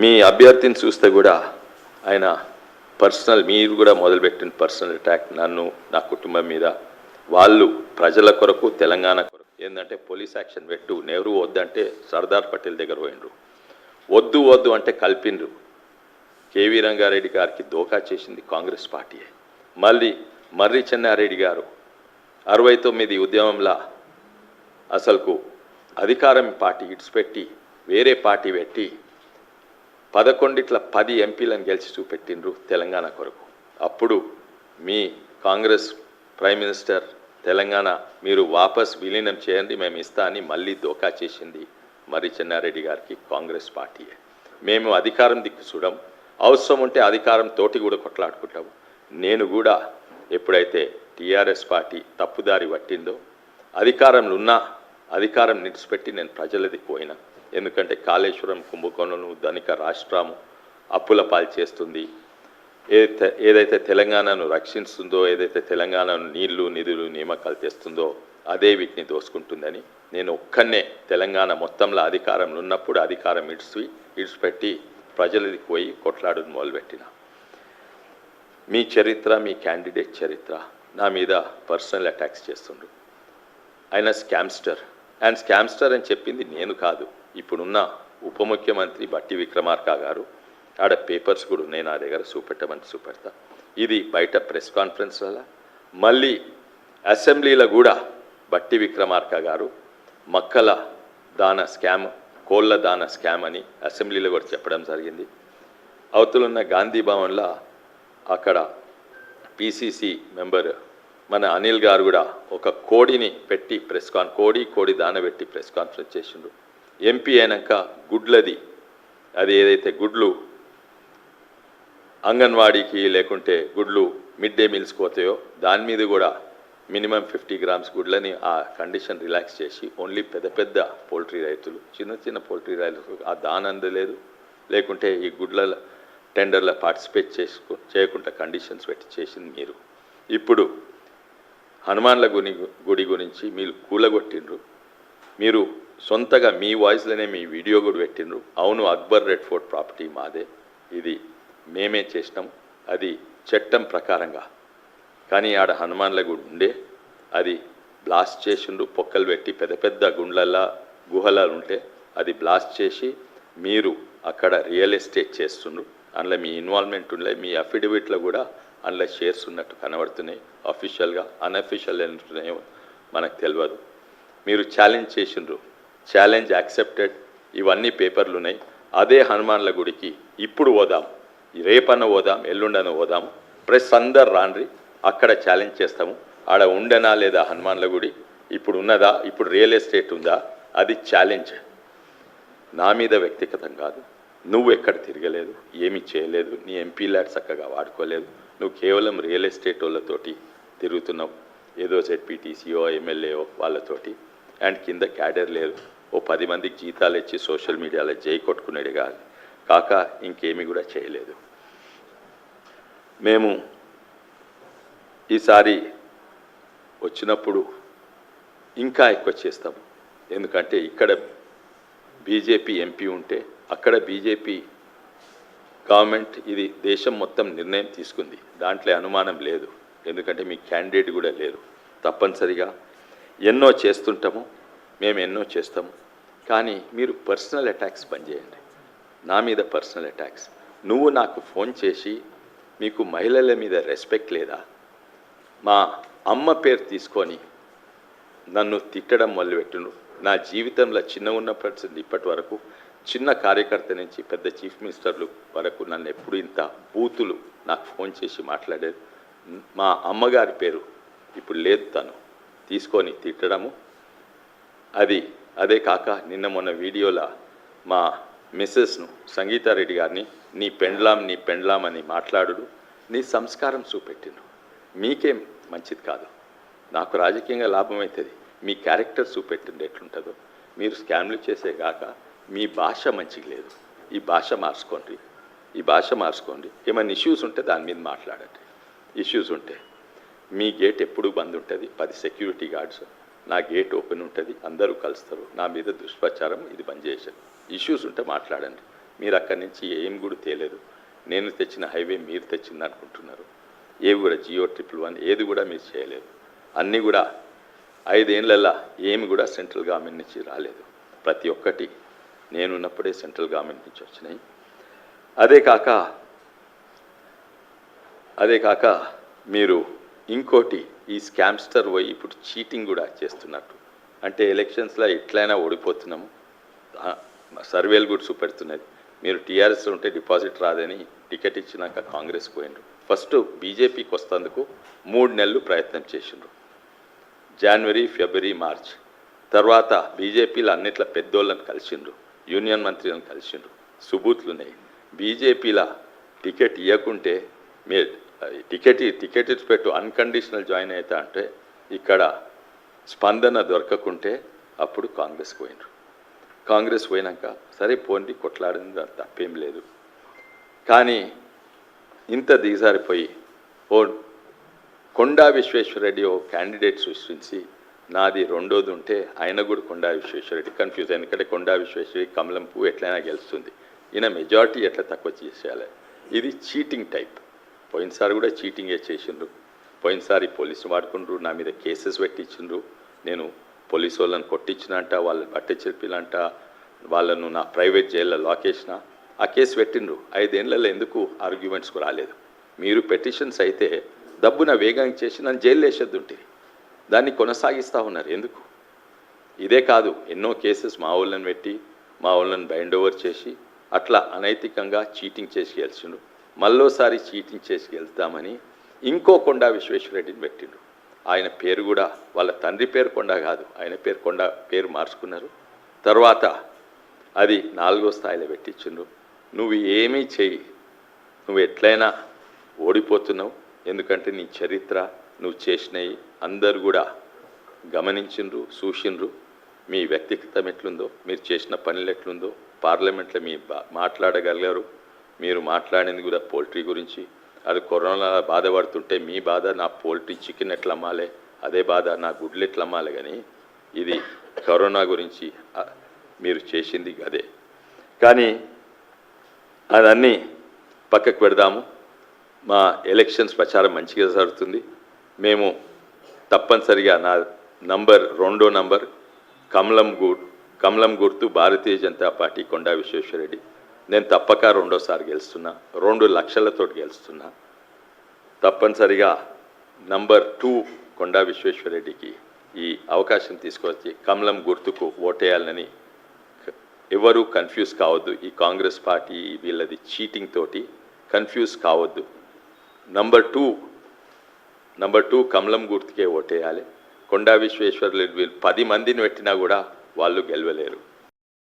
మీ అభ్యర్థిని చూస్తే కూడా ఆయన పర్సనల్ మీరు కూడా మొదలుపెట్టిన పర్సనల్ అటాక్ నన్ను నా కుటుంబం మీద వాళ్ళు ప్రజల కొరకు తెలంగాణ కొరకు. ఏంటంటే పోలీస్ యాక్షన్ పెట్టు నెహ్రూ వద్దంటే సర్దార్ పటేల్ దగ్గర పోయిండ్రు. వద్దు వద్దు అంటే కల్పిండ్రు. కేవీ రంగారెడ్డి గారికి దోకా చేసింది కాంగ్రెస్ పార్టీయే. మళ్ళీ మర్రి చెన్నారెడ్డి గారు అరవై తొమ్మిది ఉద్యమంలో అసలుకు అధికారం పార్టీ ఇడిచిపెట్టి వేరే పార్టీ పెట్టి పదకొండిట్ల పది ఎంపీలను గెలిచి చూపెట్టిండ్రు తెలంగాణ కొరకు. అప్పుడు మీ కాంగ్రెస్ ప్రైమ్ మినిస్టర్ తెలంగాణ మీరు వాపస్ విలీనం చేయండి మేము ఇస్తా అని మళ్ళీ దోకా చేసింది మరి చెన్నారెడ్డి గారికి కాంగ్రెస్ పార్టీయే. మేము అధికారం దిక్కు చూడం అవసరం ఉంటే అధికారం తోటి కూడా కొట్లాడుకుంటాము. నేను కూడా ఎప్పుడైతే టీఆర్ఎస్ పార్టీ తప్పుదారి పట్టిందో అధికారంలో ఉన్నా అధికారం నిడిచిపెట్టి నేను ప్రజలది పోయినా. ఎందుకంటే కాళేశ్వరం కుంభకోణం ధనిక రాష్ట్రం అప్పుల పాల్చేస్తుంది ఏదైతే ఏదైతే తెలంగాణను రక్షిస్తుందో ఏదైతే తెలంగాణను నీళ్ళు నిధులు నియామకాలు తెస్తుందో అదే వీటిని దోసుకుంటుందని నేను ఒక్కనే తెలంగాణ మొత్తంలో అధికారంలో ఉన్నప్పుడు అధికారం ఇడిచి ఇడిచిపెట్టి ప్రజలకి పోయి కొట్లాడు మొదలుపెట్టిన. మీ చరిత్ర మీ క్యాండిడేట్ చరిత్ర నా మీద పర్సనల్ అటాక్స్ చేస్తుండ్రు. ఆయన స్కామ్స్టర్. అండ్ స్కామ్స్టర్ అని చెప్పింది నేను కాదు. ఇప్పుడున్న ఉప ముఖ్యమంత్రి బట్టి విక్రమార్క గారు ఆడ పేపర్స్ కూడా ఉన్నాయి నా దగ్గర చూపెట్టమని చూపెడతా. ఇది బయట ప్రెస్ కాన్ఫరెన్స్ వల్ల. మళ్ళీ అసెంబ్లీలో కూడా బట్టి విక్రమార్క గారు మక్కల దాన స్కామ్ కోళ్ళ దాన స్కామ్ అని అసెంబ్లీలో కూడా చెప్పడం జరిగింది. అవతలున్న గాంధీ భవన్లో అక్కడ పిసిసి మెంబర్ మన అనిల్ గారు కూడా ఒక కోడిని పెట్టి ప్రెస్ కాన్ కోడి కోడి దాన పెట్టి ప్రెస్ కాన్ఫరెన్స్ చేసిండ్రు ఎంపీ అయినాక గుడ్లది. అది ఏదైతే గుడ్లు అంగన్వాడీకి లేకుంటే గుడ్లు మిడ్ డే మీల్స్ పోతాయో దాని మీద కూడా మినిమం ఫిఫ్టీ గ్రామ్స్ గుడ్లని ఆ కండిషన్ రిలాక్స్ చేసి ఓన్లీ పెద్ద పెద్ద పోల్ట్రీ రైతులు చిన్న చిన్న పోల్ట్రీ రైతులకు ఆ దాని అందలేదు. లేకుంటే ఈ గుడ్ల టెండర్లో పార్టిసిపేట్ చేసుకో చేయకుండా కండిషన్స్ పెట్టి చేసింది మీరు. ఇప్పుడు హనుమాన్ల గుని గుడి గురించి మీరు కూలగొట్టిండ్రు. మీరు సొంతగా మీ వాయిస్లోనే మీ వీడియో కూడా పెట్టిండ్రు. అవును అక్బర్ రెడ్ ఫోర్ట్ ప్రాపర్టీ మాదే. ఇది మేమే చేసినాం. అది చట్టం ప్రకారంగా. కానీ ఆడ హనుమాన్ల గుడి ఉండే అది బ్లాస్ట్ చేసిండ్రు. పొక్కలు పెట్టి పెద్ద పెద్ద గుండ్లల్లా గుహలా ఉంటే అది బ్లాస్ట్ చేసి మీరు అక్కడ రియల్ ఎస్టేట్ చేస్తుండ్రు. అందులో మీ ఇన్వాల్వ్మెంట్ ఉండే మీ అఫిడవిట్లో కూడా అందులో షేర్స్ ఉన్నట్టు కనబడుతున్నాయి. అఫీషియల్గా అన్అఫీషియల్ ఉంటున్నాయో మనకు తెలియదు మీరు ఛాలెంజ్ చేసిండ్రు. Challenge accepted. ఇవన్నీ పేపర్లు ఉన్నాయి అదే హనుమాన్ల గుడికి ఇప్పుడు పోదాం. రేపన్న పోదాం ఎల్లుండన పోదాం. ప్రెస్ అందరు రాండ్రి. అక్కడ ఛాలెంజ్ చేస్తాము. ఆడ ఉండనా లేదా హనుమాన్ల గుడి? ఇప్పుడు ఉన్నదా ఇప్పుడు రియల్ ఎస్టేట్ ఉందా? అది ఛాలెంజ్. నా మీద వ్యక్తిగతం కాదు. నువ్వు ఎక్కడ తిరగలేదు ఏమి చేయలేదు నీ ఎంపీ ల్యాడ్ చక్కగా వాడుకోలేదు. నువ్వు కేవలం రియల్ ఎస్టేట్ వాళ్ళతోటి తిరుగుతున్నావు. ఏదో జెడ్పీటీసీఓ ఎమ్మెల్యేఓ వాళ్ళతోటి. అండ్ కింద క్యాడర్ లేదు ఓ పది మందికి జీతాలు ఇచ్చి సోషల్ మీడియాలో జై కొట్టుకునేది కాదు. కాక ఇంకేమీ కూడా చేయలేదు. మేము ఈసారి వచ్చినప్పుడు ఇంకా ఎక్కువ చేస్తాము ఎందుకంటే ఇక్కడ బీజేపీ ఎంపీ ఉంటే అక్కడ బీజేపీ గవర్నమెంట్ ఇది దేశం మొత్తం నిర్ణయం తీసుకుంది. దాంట్లో అనుమానం లేదు. ఎందుకంటే మీ క్యాండిడేట్ కూడా లేరు. తప్పనిసరిగా ఎన్నో చేస్తుంటాము. మేము ఎన్నో చేస్తాము. కానీ మీరు పర్సనల్ అటాక్స్ బంద్ చేయండి. నా మీద పర్సనల్ అటాక్స్ నువ్వు నాకు ఫోన్ చేసి మీకు మహిళల మీద రెస్పెక్ట్ లేదా? మా అమ్మ పేరు తీసుకొని నన్ను తిట్టడం మొదలుపెట్టును నా జీవితంలో చిన్న ఉన్నప్పటి ఇప్పటి వరకు చిన్న కార్యకర్త నుంచి పెద్ద చీఫ్ మినిస్టర్లు వరకు నన్ను ఎప్పుడు ఇంత బూతులు నాకు ఫోన్ చేసి మాట్లాడేది మా అమ్మగారి పేరు ఇప్పుడు లేదు తను. తీసుకొని తిట్టడము అది అదే కాక నిన్న మొన్న వీడియోలో మా మిస్సెస్ను సంగీతారెడ్డి గారిని నీ పెండ్లాం నీ పెండ్లాం అని మాట్లాడుడు నీ సంస్కారం చూపెట్టిండు. మీకేం మంచిది కాదు. నాకు రాజకీయంగా లాభం అవుతుంది మీ క్యారెక్టర్ చూపెట్టింది ఎట్లుంటుందో. మీరు స్కామ్లు చేసే కాక మీ భాష మంచిగా లేదు. ఈ భాష మార్చుకోండి. ఈ భాష మార్చుకోండి. ఏమైనా ఇష్యూస్ ఉంటే దాని మీద మాట్లాడండి. ఇష్యూస్ ఉంటే. మీ గేట్ ఎప్పుడు బంద్ ఉంటుంది. పది సెక్యూరిటీ గార్డ్స్ నా గేట్ ఓపెన్ ఉంటుంది అందరూ కలుస్తారు. నా మీద దుష్ప్రచారం ఇది పనిచేసారు ఇష్యూస్ ఉంటే మాట్లాడండి. మీరు అక్కడి నుంచి ఏం కూడా తేలేదు. నేను తెచ్చిన హైవే మీరు తెచ్చింది అనుకుంటున్నారు. ఏవి కూడా జియో ట్రిపుల్ వన్ ఏది కూడా మీరు చేయలేదు. అన్నీ కూడా ఐదేళ్ళలో ఏమి కూడా సెంట్రల్ గవర్నమెంట్ నుంచి రాలేదు. ప్రతి ఒక్కటి నేనున్నప్పుడే సెంట్రల్ గవర్నమెంట్ నుంచి వచ్చినాయి. అదే కాక అదే కాక మీరు ఇంకోటి ఈ స్కామ్స్టర్ పోయి ఇప్పుడు చీటింగ్ కూడా చేస్తున్నట్టు. అంటే ఎలక్షన్స్లో ఎట్లయినా ఓడిపోతున్నాము. సర్వేలు కూడా చూపెడుతున్నది. మీరు టీఆర్ఎస్ ఉంటే డిపాజిట్ రాదని టికెట్ ఇచ్చినాక కాంగ్రెస్ పోయిండ్రు. ఫస్ట్ బీజేపీకి వస్తందుకు మూడు నెలలు ప్రయత్నం చేసిండ్రు. జనవరి ఫిబ్రవరి మార్చ్. తర్వాత బీజేపీలో అన్నిట్ల పెద్దోళ్ళని కలిసిండ్రు. యూనియన్ మంత్రులను కలిసిండ్రు. సుబూత్లు ఉన్నాయి బీజేపీలో టికెట్ ఇవ్వకుంటే మీరు టికెట్ టికెట్ ఇచ్చి పెట్టు అన్కండిషనల్ జాయిన్ అవుతా అంటే ఇక్కడ స్పందన దొరకకుంటే అప్పుడు కాంగ్రెస్ పోయినరు. కాంగ్రెస్ పోయినాక సరే పోండి కొట్లాడింది తప్పేం లేదు. కానీ ఇంత దిగజారిపోయి ఓ కొండా విశ్వేశ్వరరెడ్డి ఓ క్యాండిడేట్ సృష్టించి నాది రెండోది ఉంటే ఆయన కూడా కొండా విశ్వేశ్వరరెడ్డి కన్ఫ్యూజ్ ఎందుకంటే కొండా విశ్వేశ్వరి కమలం పువ్వు ఎట్లయినా గెలుస్తుంది. ఈయన మెజారిటీ ఎట్లా తక్కువ చేసేయాలి? ఇది చీటింగ్ టైప్ పోయినసారి కూడా చీటింగే చేసిండ్రు. పోయినసారి పోలీసులు వాడుకుండ్రు నా మీద కేసెస్ పెట్టించిండ్రు. నేను పోలీసు వాళ్ళని కొట్టించినంట వాళ్ళని బట్టె చెరిపిలంట వాళ్ళను నా ప్రైవేట్ జైల్లో లాకేసిన ఆ కేసు పెట్టిండ్రు. ఐదేళ్ళలో ఎందుకు ఆర్గ్యుమెంట్స్కు రాలేదు? మీరు పెటిషన్స్ అయితే డబ్బున వేగం చేసి నన్ను జైలు వేసేద్దుంటే దాన్ని కొనసాగిస్తూ ఉన్నారు. ఎందుకు? ఇదే కాదు ఎన్నో కేసెస్ మా వాళ్ళని పెట్టి మా వాళ్ళని బైండ్ ఓవర్ చేసి అట్లా అనైతికంగా చీటింగ్ చేసి గెలిచిండ్రు. మళ్ళోసారి చీటింగ్ చేసి వెళ్తామని ఇంకో కొండా విశ్వేశ్వరరెడ్డిని పెట్టిండు ఆయన పేరు కూడా వాళ్ళ తండ్రి పేరు కొండ కాదు ఆయన పేరు కొండ పేరు మార్చుకున్నారు. తర్వాత అది నాలుగో స్థాయిలో పెట్టించిండు నువ్వు ఏమీ చెయ్యి నువ్వు ఎట్లయినా ఓడిపోతున్నావు ఎందుకంటే నీ చరిత్ర నువ్వు చేసినవి అందరు కూడా గమనించిండ్రు చూసిండ్రు. మీ వ్యక్తిగతం ఎట్లుందో మీరు చేసిన పనులు ఎట్లుందో పార్లమెంట్లో మీ మాట్లాడగలిగారు. మీరు మాట్లాడింది కూడా పోల్ట్రీ గురించి. అది కరోనా బాధపడుతుంటే మీ బాధ నా పోల్ట్రీ చికెన్ ఎట్లా అమ్మాలే అదే బాధ నా గుడ్లు ఎట్లా అమ్మాలి కానీ ఇది కరోనా గురించి మీరు చేసింది అదే. కానీ అదన్నీ పక్కకు పెడదాము. మా ఎలక్షన్స్ ప్రచారం మంచిగా జరుగుతుంది. మేము తప్పనిసరిగా నా నంబర్ రెండో నంబర్ కమలం గూడ్ కమలం గుర్తు భారతీయ జనతా పార్టీ కొండా విశ్వేశ్వరరెడ్డి. నేను తప్పక రెండోసారి గెలుస్తున్నా రెండు లక్షలతో గెలుస్తున్నా. తప్పనిసరిగా నంబర్ టూ కొండా విశ్వేశ్వరరెడ్డికి ఈ అవకాశం తీసుకొచ్చి కమలం గుర్తుకు ఓటేయాలని ఎవరు కన్ఫ్యూజ్ కావద్దు. ఈ కాంగ్రెస్ పార్టీ వీళ్ళది చీటింగ్ తోటి కన్ఫ్యూజ్ కావద్దు. నంబర్ టూ నంబర్ టూ కమలం గుర్తుకే ఓటేయాలి. కొండా విశ్వేశ్వరులు వీళ్ళు పది మందిని పెట్టినా కూడా వాళ్ళు గెలవలేరు.